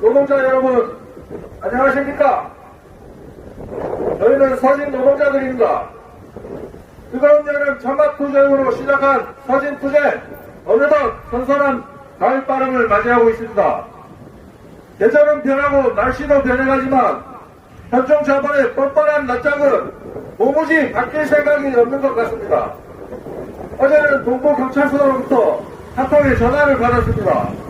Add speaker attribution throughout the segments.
Speaker 1: 노동자 여러분, 안녕하십니까? 저희는 서진 노동자들입니다. 뜨거운 여름 천막투쟁으로 시작한 서진 투쟁, 어느덧 선선한 가을 바람을 맞이하고 있습니다. 계절은 변하고 날씨도 변해가지만 현종 자본의 뻔뻔한 낯짝은 도무지 바뀔 생각이 없는 것 같습니다. 어제는 동부 경찰서로부터 한 통의 전화를 받았습니다.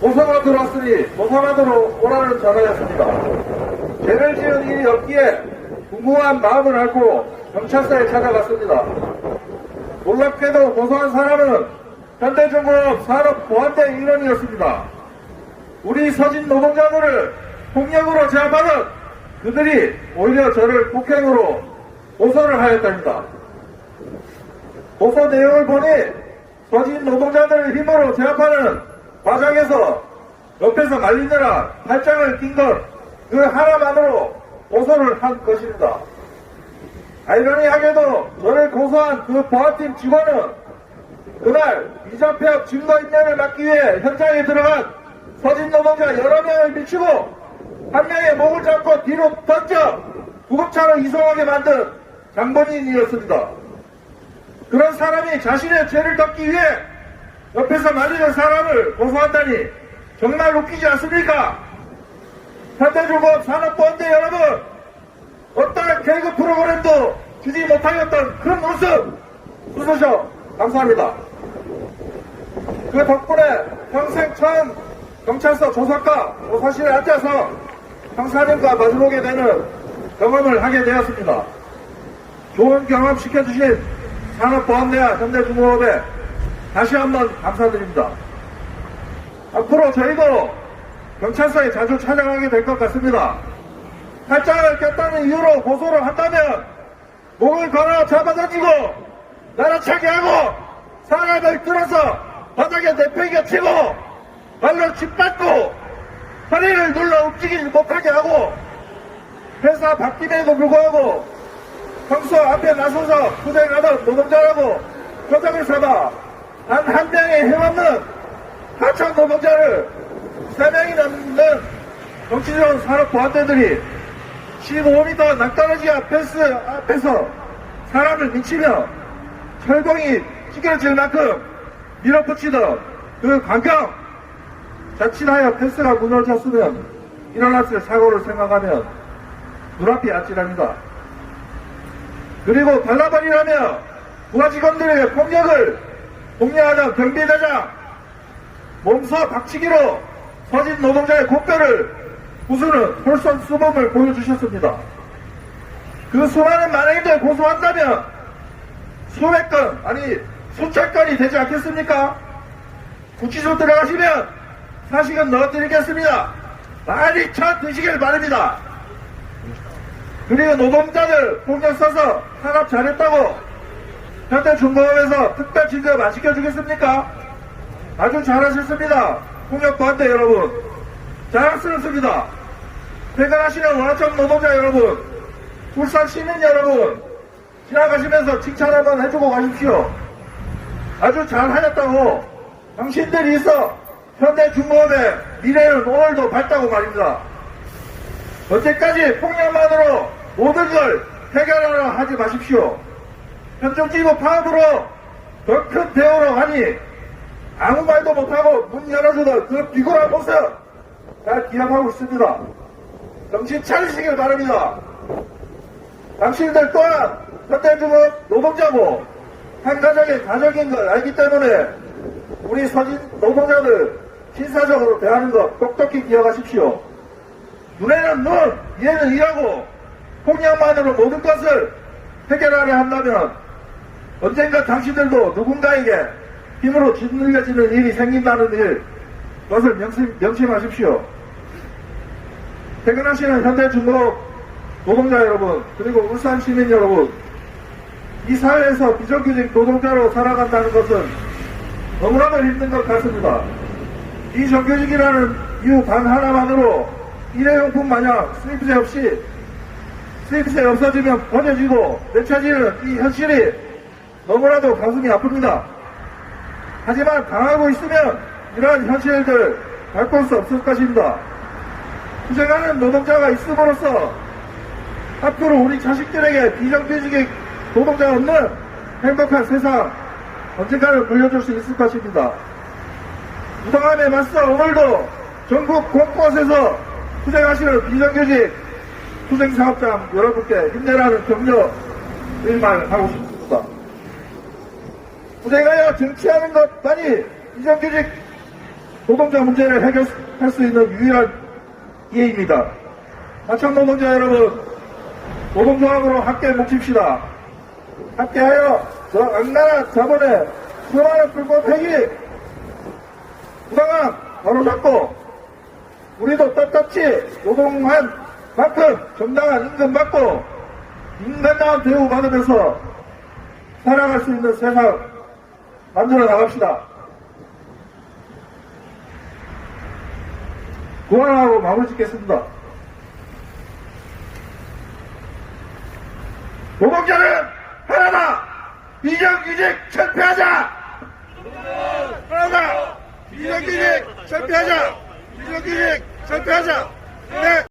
Speaker 1: 고소가 들어왔으니 고소하도록 오라는 전화였습니다. 죄를 지은 일이 없기에 궁금한 마음을 앓고 경찰서에 찾아갔습니다. 놀랍게도 고소한 사람은 현대중공업 산업보안대 일원이었습니다. 우리 서진 노동자들을 폭력으로 제압하는 그들이 오히려 저를 폭행으로 고소를 하였답니다. 고소 내용을 보니 서진 노동자들을 힘으로 제압하는 과정에서 옆에서 말리느라 팔짱을 낀 것 그 하나만으로 고소를 한 것입니다. 아이러니하게도 저를 고소한 그 보안팀 직원은 그날 미자폐업 증거인멸을 막기 위해 현장에 들어간 서진 노동자 여러 명을 미치고 한 명의 목을 잡고 뒤로 던져 구급차로 이송하게 만든 장본인이었습니다. 그런 사람이 자신의 죄를 덮기 위해 옆에서 말리는 사람을 고소한다니 정말 웃기지 않습니까? 현대중공업 산업보안대 여러분 어떤 개그 프로그램도 주지 못하였던 그런 모습 웃으셔 감사합니다. 그 덕분에 평생 처음 경찰서 조사과 조사실에 앉아서 형사님과 마주보게 되는 경험을 하게 되었습니다. 좋은 경험 시켜주신 산업보안대와 현대중공업에 다시 한번 감사드립니다. 앞으로 저희도 경찰서에 자주 찾아가게 될 것 같습니다. 팔짱을 꼈다는 이유로 고소를 한다면 목을 걸어 잡아당기고 나라차게 하고 사람을 끌어서 바닥에 내팽겨 치고 발로 짓밟고 허리를 눌러 움직이지 못하게 하고 회사 바뀜에도 불구하고 평소 앞에 나서서 투쟁하던 노동자라고 표정을 삼아 단 한 명의 힘없는 하청 노동자를 세 명이 넘는 정치적 산업 보안대들이 15m 낙떨어지 앞에서, 앞에서 사람을 미치며 철공이 찢겨질 만큼 밀어붙이던 그 광경 자칫하여 펜스가 무너졌으면 일어났을 사고를 생각하면 눈앞이 아찔합니다. 그리고 발라버리라며 부하 직원들에게 폭력을 공략하던 경비대장 몸서 박치기로 서진 노동자의 곡뼈를 부수는 솔선수범을 보여주셨습니다. 그 수많은 만행들 고소한다면 수백 건 아니 수천 건이 되지 않겠습니까? 구치소 들어가시면 사식은 넣어드리겠습니다. 많이 쳐 드시길 바랍니다. 그리고 노동자들 폭력 써서 산업 잘했다고 현대중공업에서 특별 진급 안 시켜주겠습니까? 아주 잘하셨습니다. 폭력 반대 여러분. 자랑스럽습니다. 퇴근하시는 원화청 노동자 여러분, 울산 시민 여러분, 지나가시면서 칭찬 한번 해주고 가십시오. 아주 잘하셨다고 당신들이 있어 현대중공업의 미래는 오늘도 밝다고 말입니다. 언제까지 폭력만으로 모든 걸 해결하려 하지 마십시오. 현종지구 파업으로 더 큰 대우로 가니 아무 말도 못하고 문 열어주던 그 비굴한 모습 잘 기억하고 있습니다. 정신 차리시길 바랍니다. 당신들 또한 현대중업 노동자고 한 가정의 가족인 걸 알기 때문에 우리 서진 노동자들 신사적으로 대하는 것 똑똑히 기억하십시오. 눈에는 눈, 이에는 이라고 폭력만으로 모든 것을 해결하려 한다면 언젠가 당신들도 누군가에게 힘으로 짓눌려지는 일이 생긴다는 일, 그것을 명심, 명심하십시오. 퇴근하시는 현대중공업 노동자 여러분, 그리고 울산 시민 여러분, 이 사회에서 비정규직 노동자로 살아간다는 것은 너무나도 힘든 것 같습니다. 비정규직이라는 이유 단 하나만으로 일회용품 마냥 수입세 없이 수입세 없어지면 버려지고 내쳐지는 이 현실이 너무나도 가슴이 아픕니다. 하지만 당하고 있으면 이러한 현실들 바꿀 수 없을 것입니다. 투쟁하는 노동자가 있음으로써 앞으로 우리 자식들에게 비정규직 노동자 없는 행복한 세상 언젠가는 물려줄 수 있을 것입니다. 부당함에 맞서 오늘도 전국 곳곳에서 투쟁하시는 비정규직 투쟁사업장 여러분께 힘내라는 격려 일만 하고 싶습니다. 투쟁하여 정치하는 것만이 비정규직 노동자 문제를 해결할 수 있는 유일한 기회입니다. 마창 노동자 여러분, 노동조합으로 함께 뭉칩시다. 함께하여 저 악랄한 자본의 회기, 부당함 바로잡고 우리도 떳떳이 노동한 만큼 정당한 임금 받고 인간다운 대우 받으면서 살아갈 수 있는 세상 만들어 나갑시다. 고안하고 마무리 짓겠습니다. 노동자는 하나다! 비정규직 철폐하자! 하나다! 비정규직 철폐하자! 비정규직 철폐하자! 네!